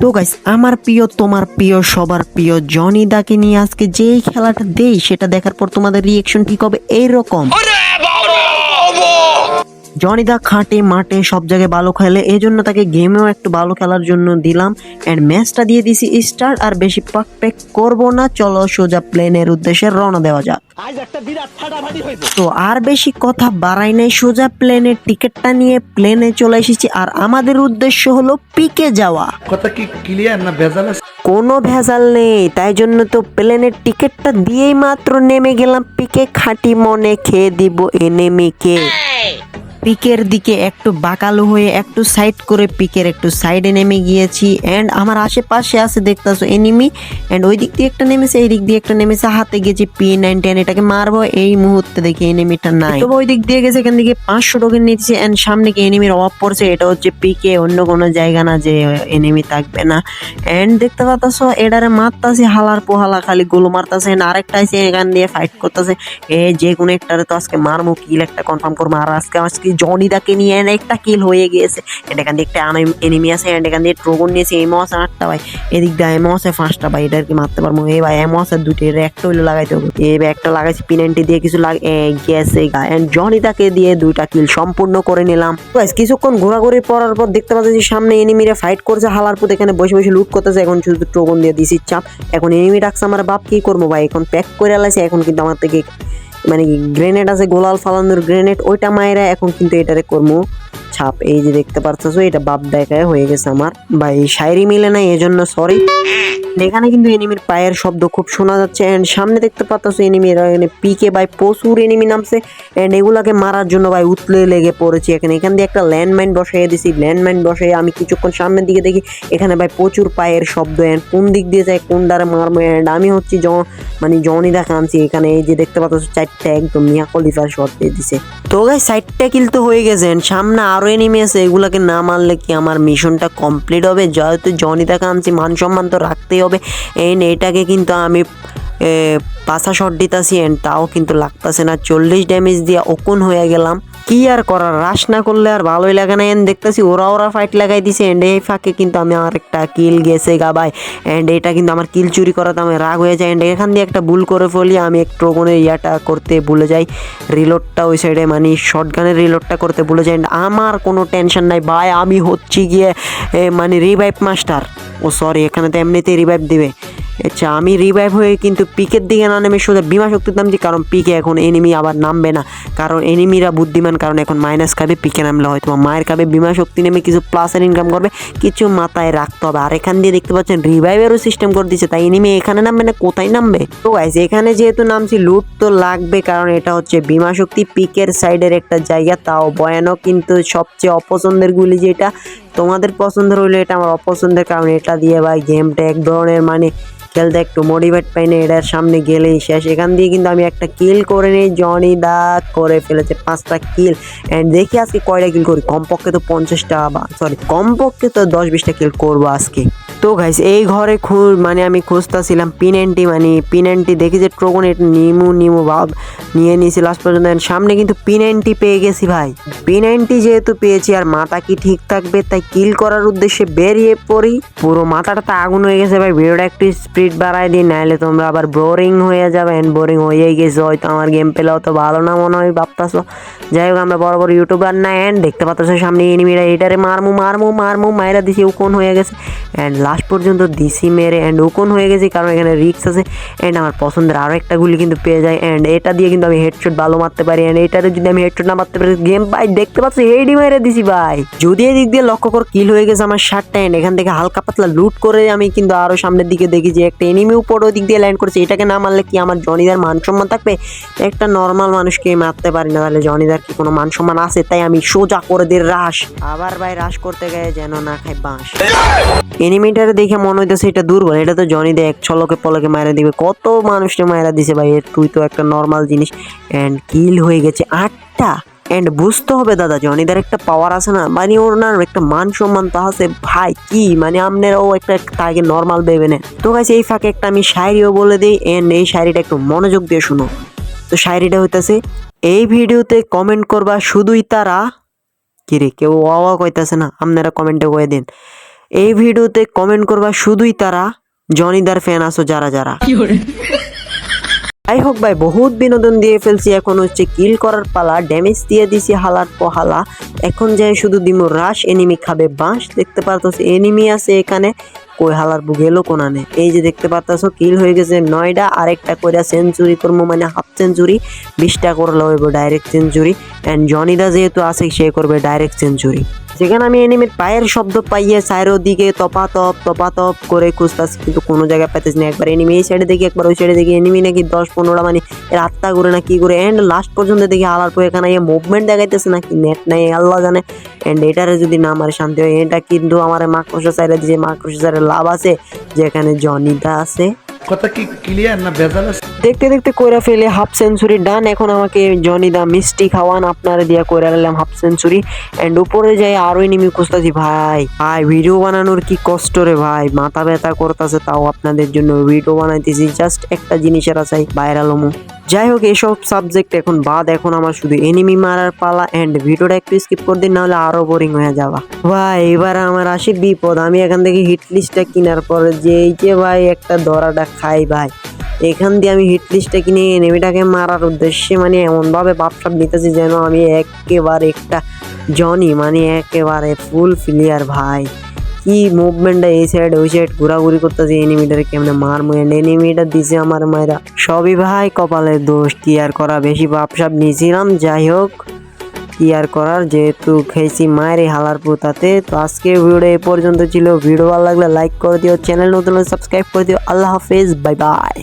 তো গাইস আমার প্রিয়, তোমার প্রিয়, সবার প্রিয় জনি দাকে নিয়ে আজকে যেই খেলাটা দেই, সেটা দেখার পর তোমাদের রিয়েকশন ঠিক হবে এইরকম। জনি দা খাটে মাঠে সব জায়গায় ভালো খেলে এই জন্য তাকে গেমেও একটু ভালো খেলার জন্য দিলাম। অ্যান্ড ম্যাচটা দিয়ে দিছি স্টার আর বেশি পাক প্যাক করব না চলো সোজা প্লেনের উদ্দেশ্যে রওনা দেওয়া যাক। তো আর বেশি কথা বাড়াই নাই সোজা প্লেনের টিকিটটা নিয়ে প্লেনে চলে এসেছি আর আমাদের উদ্দেশ্য হলো পিকে যাওয়া। কথা কি ক্লিয়ার না ভেজাল কোনো ভেজাল নেই তাই জন্য তো প্লেনের টিকিটটা দিয়েই মাত্র নেমে গেলাম পিকে খাঁটি মনে খেয়ে দিব এনেমিকে পিকের দিকে একটু বাঁকালো হয়ে একটু সাইড করে পিকের একটু সাইডে নেমে গিয়েছি। এন্ড আমার আশেপাশে আছে, দেখতেছো এনিমি এন্ড ওই দিক দিয়ে একটা নেমেছে, এই দিক দিয়ে একটা নেমেছে। হাতে গেছে পি নাইন টেন এটাকে মারবো। এই মুহূর্তে দেখি এনিমিটা নাই। তবে ওই দিক দিয়ে গেছে, এখান থেকে পাঁচশো টোকেন নিচ্ছে এন্ড সামনে কি এনিমির অভাব পড়ছে? এটা হচ্ছে পিকে, অন্য কোনো জায়গা না যে এনিমি থাকবে না। এন্ড দেখতে পাচ্ছ এটারে মারতাছে, হালার পোহালা খালি গোলো মারতাছে। আরেকটা আছে, এখান দিয়ে ফাইট করতেছে। এ, যে কোনো একটারে তো আজকে মারমু কিল একটা কনফার্ম করব। আর আজকে আজকে জনি দাকে নিয়ে একটা কিল হয়ে গিয়েছে। এখান দিয়ে একটা এনিমি আছে এন্ড এখান দিয়ে ট্রোগন নিয়েছে এমো আছে আটটা ভাই। এদিক দিয়ে এমো আছে পাঁচটা ভাই এটা আর কি মারতে পারব। এই ভাই এমো আছে দুটো এর একটা হইল লাগাইতে হবে। ভাই, একটা লাগাইছি পিনান্টি দিয়ে কিছু এন্ড জনি দাকে দিয়ে দুইটা কিল সম্পূর্ণ করে নিলাম। গাইস কিছুক্ষণ ঘোরাঘুরি পড়ার পর দেখতে পাচ্ছি সামনে এনিমিরা ফাইট করছে। হালার পুত এখানে বসে বসে লুট করতেছে। এখন শুধু ট্রোগন দিয়ে দিছি চাপ। এখন এনিমি ডাকছে, আমার বাপ কি করব ভাই? এখন প্যাক করে আলাইছে এখন কিন্তু আমার থেকে মানে গ্রেনেড আছে গোলাল ফালানোর গ্রেনেড ওইটা মায়েরা এখন কিন্তু এটারে করব ছাপ। এই যে দেখতে পারতেছো, এটা বাপ দেখায় হয়ে গেছে আমার। ভাই, শায়রি মিলে না এই জন্য সরি এখানে কিন্তু এনিমির পায়ের শব্দ খুব শোনা যাচ্ছে। এন্ড সামনে দেখতে পাচ্ছ এনিমির এখানে পিকে ভাই, প্রচুর এনিমি নামছে। এন্ড এগুলাকে মারার জন্য ভাই উতলে লেগে পড়েছি এখানে। এখান দিয়ে একটা ল্যান্ডমাইন বসাই দিছি। ল্যান্ডমাইন বসে আমি কিছুক্ষণ সামনের দিকে দেখি, এখানে ভাই প্রচুর পায়ের শব্দ। এন্ড কোন দিক দিয়ে যায়, কোন দ্বারা মারবো? এন্ড আমি হচ্ছি জ মানে জনি দেখা আনছি এখানে। এই যে দেখতে পাচ্ছ চারটা একদম মিয়া কলিফার শট দিয়ে দিছে। তো গাই সাইডটা কিল তো হয়ে গেছে। সামনে আরও এনিমি আছে, এগুলোকে না মারলে কি আমার মিশনটা কমপ্লিট হবে? যেহেতু জনি দেখা আনছি, মান সম্মান তো রাখতেই হবে। এন্ড এটাকে কিন্তু আমি পাশা শট দিতাছি এন্ড তাও কিন্তু লাগতাছে না। চল্লিশ ড্যামেজ দিয়ে ওকুন হয়ে গেলাম। কি আর করার? রাশ না করলে আর ভালোই লাগে না। এন্ড দেখতেছি ওরা ওরা ফাইট লাগাই দিছে এন্ড এই ফাঁকে কিন্তু আমি আমার একটা কিল গেছে গাবাই এন্ড এটা কিন্তু আমার কিল চুরি করাতে আমি রাগ হয়ে যায়। এন্ড এখান দিয়ে একটা ভুল করে ফেলি, আমি একটু কোনো ইয়াটা করতে ভুলে যাই। রিলোডটা ওই সাইডে মানে শর্ট গানের রিলোডটা করতে ভুলে যাই। and আমার কোনো টেনশন নাই ভাই, আমি হচ্ছি গিয়ে মানে রিভাইভ মাস্টার ও সরি এখানে তো এমনিতেই রিভাইভ দিবে। আচ্ছা আমি রিভাইভ হয়ে কিন্তু পিকের দিকে না নেমে সোজা বিমা শক্তির নামছি কারণ পিকে এখন এনিমি আবার নামবে না। কারণ এনিমিরা বুদ্ধিমান, কারণ এখন মাইনাস খাবে পিকে নামলে হয়তো মায়ের খাবে বিমা শক্তি নেমে কিছু প্লাসের ইনকাম করবে, কিছু মাথায় রাখতে হবে। আর এখান দিয়ে দেখতে পাচ্ছেন রিভাইভেরও সিস্টেম করে দিচ্ছে তাই এনিমি এখানে নামবে না, কোথায় নামবে? তো গাইস এখানে যেহেতু নামছি লুট তো লাগবে, কারণ এটা হচ্ছে বিমা শক্তি পিকের সাইডের একটা জায়গা, তাও ভয়ানক কিন্তু সবচেয়ে অপছন্দের গুলি যেটা। তোমাদের পছন্দের হইলে এটা আমার অপছন্দের, কারণ এটা দিয়ে ভাই গেমটা এক ধরনের মানে খেলতে একটু মোটিভেট পাই না, এটার সামনে গেলেই শেষ। এখান দিয়ে কিন্তু আমি একটা কিল করে নিই জনি দা করে ফেলেছে, পাঁচটা কিল অ্যান্ড দেখি আজকে কয়টা কিল করি, কমপক্ষে তো পঞ্চাশটা বা সরি কমপক্ষে তো দশ বিশটা কিল করব আজকে। তো গাইস এই ঘরে খু মানে আমি খুঁজতেছিলাম পিনেন্টি মানে পিনেন্টি দেখি যে ট্রোগন এটা নিমু নিমু ভাব নিয়ে নিয়েছি লাস্ট পর্যন্ত। সামনে কিন্তু পিনেন্টি পেয়ে গেছি ভাই। পিনেন্টি যেহেতু পেয়েছি, আর মাথা কি ঠিক থাকবে, তাই কিল করার উদ্দেশ্যে বেরিয়ে পড়ি। পুরো মাথাটা তো আগুন হয়ে গেছে ভাই। ভিডিওটা একটু স্পিড বাড়াই দিই নাহলে তোমরা আবার বোরিং হয়ে যাবে। অ্যান্ড বোরিং হয়েই গেছে, হয়তো আমার গেম পেলে অত ভালো না মনে হয়, ভাবতাছো। যাই হোক, আমরা বড় বড় ইউটিউবার না অ্যান্ড দেখতে পাচ্ছ সামনে এনিমিরা এটারে মারমু মারমু মারমু মায়েরা দিছি, উকন হয়ে গেছে। অ্যান্ড লাস্ট পর্যন্ত দিসি মেরে অ্যান্ড উকন হয়ে গেছি কারণ এখানে রিক্স আছে অ্যান্ড আমার পছন্দের আরও একটা গুলি কিন্তু পেয়ে যায় অ্যান্ড এটা দিয়ে কিন্তু আমি হেডশট ভালো মারতে পারি অ্যান্ড এটারে যদি আমি হেডশট না মারতে পারি গেম ভাই দেখতে পাচ্ছি হেডই মেরে দিছি ভাই। যদি এদিক দিয়ে লক্ষ্য কর কিল হয়ে গেছে আমার শার্টটা অ্যান্ড এখান থেকে হালকা পাতলা লুট করে আমি কিন্তু আরও সামনের দিকে দেখি যে একটা এনিমি উপর ওই দিক দিয়ে ল্যান্ড করেছে। এটাকে না মারলে কি আমার জনিদার মান সম্মান থাকবে? একটা নর্মাল মানুষকে মারতে পারি না তাহলে জনিদার কি কোনো মান সম্মান আছে? তাই আমি সোজা করে দিই রাশ আবার ভাই রাশ করতে গিয়ে যেন না খাই বাঁশ। এনিমিটারে দেখে মনে হইতেছে এটা দুর্বল। এটা তো জনি দে এক ছলকে পলকে মারা দিবে। কত মানুষকে মারা দিছে ভাই। তুই তো একটা নর্মাল জিনিস। এন্ড কিল হয়ে গেছে আটটা। এন্ড বুঝতে হবে দাদা জনিদার একটা পাওয়ার আছে না? মানে ওনার একটা মান সম্মান তো আছে। ভাই, কি? মানে আপনারাও একটা তাকে নর্মাল ভেবে নেন তো গাছ এই ফাঁকে একটা আমি শায়রিও বলে দিই। এন্ড এই শায়রিটা একটু মনোযোগ দিয়ে শুনো। তো শায়রিটা হইতাছে, এই ভিডিওতে কমেন্ট করবা শুধুই তারা। কিরে, কেউ অওয়া কইতাছে না? আপনারা কমেন্টে কয়ে দিন। এই ভিডিওতে কমেন্ট করবা শুধুই তারা জনিদার ফ্যান আছো যারা যারা। যাই হোক ভাই বহুত বিনোদন দিয়ে ফেলছি এখন হচ্ছে কিল করার পালা ড্যামেজ দিয়ে দিছি হালার পহালা। এখন যাই শুধু দিমু রাশ এনিমি খাবে বাঁশ। দেখতে পারতেছো এনিমি আছে এখানে। কই হালার বুগেলো কোনানে? এই যে দেখতে পারতেছো কিল হয়ে গেছে নয়টা আরেকটা কইরা সেঞ্চুরি করব মানে হাফ সেঞ্চুরি বিশটা করলে হইব ডাইরেক্ট সেঞ্চুরি অ্যান্ড জনিদা যেহেতু আছে সে করবে ডাইরেক্ট সেঞ্চুরি যেখানে আমি এনিমির পায়ের শব্দ পাইয়ে সাইরো দিকে তপাতপ তপাতপ করে খুঁজতেছি, কিন্তু কোনো জায়গায় পাইতেছি না। একবার এনিমি এই সাইডে দেখি, একবার ওই সাইডে দেখি। এনিমি নাকি দশ পনেরোটা মানে আত্মা করে না কি করে এন্ড লাস্ট পর্যন্ত দেখি আলার পর এখানে মুভমেন্ট দেখাইতেছে নাকি নেট নাই, আল্লাহ জানে। এন্ড এটারে যদি না আমার শান্তি হয়। এটা কিন্তু আমার মাকড়সা সাইডে দিয়েছে মাকড়সা সাইডে লাভ আছে। যেখানে জনিদা আছে কথা কি ক্লিয়ার না ভেজাল দেখতে দেখতে কইরা ফেলে হাফ সেঞ্চুরি ডান এখন আমাকে জনি দা মিষ্টি খাওয়ান, আপনারা দিয়া কইরা নিলাম হাফ সেঞ্চুরি এন্ড উপরে যাই আরও এনিমি খুঁজতাছি, ভাই ভাই ভিডিও বানানোর কি কষ্ট রে ভাই। মাথা ব্যথা করতেছে তাও আপনাদের জন্য। ভিডিও বানাইতেছি জাস্ট একটা জিনিসের আছে ভাইরাল হমু। যাই হোক, এসব সাবজেক্ট এখন বাদ। এখন আমার শুধু এনিমি মারার পালা। এন্ড ভিডিওটা একটু স্কিপ করে দিন, নাহলে আরও বোরিং হয়ে যাবা। ভাই, এবার আমার আসে বিপদ। আমি এখান থেকে হিট লিস্টটা কেনার পরে যে এই যে ভাই একটা দরাটা খাই ভাই, এখান দিয়ে আমি হিট লিস্টটা কিনে এনিমিটাকে মারার উদ্দেশ্যে মানে এমনভাবে বাপসাপ নিতেছি যেন আমি একেবারে একটা জনি মানে একেবারে ফুল প্লেয়ার ভাই। কি মুভমেন্টটা এই সাইড ওই সাইড ঘোরাঘুরি করতেছে এনিমিটার কেমনে মার মুয়েন্ড এনিমিটা দিছে আমার মায়েরা সবই ভাই কপালের দোষ কি আর করা বেশি বাপসাপ নিয়েছিলাম যাই হোক কি আর করার যেহেতু খেয়েছি মায়ের হালার পুতাতে তো আজকে ভিডিও এ পর্যন্ত ছিল ভিডিও ভালো লাগলে লাইক করে দিও চ্যানেল নতুন সাবস্ক্রাইব করে দিও আল্লাহ হাফেজ বাই বাই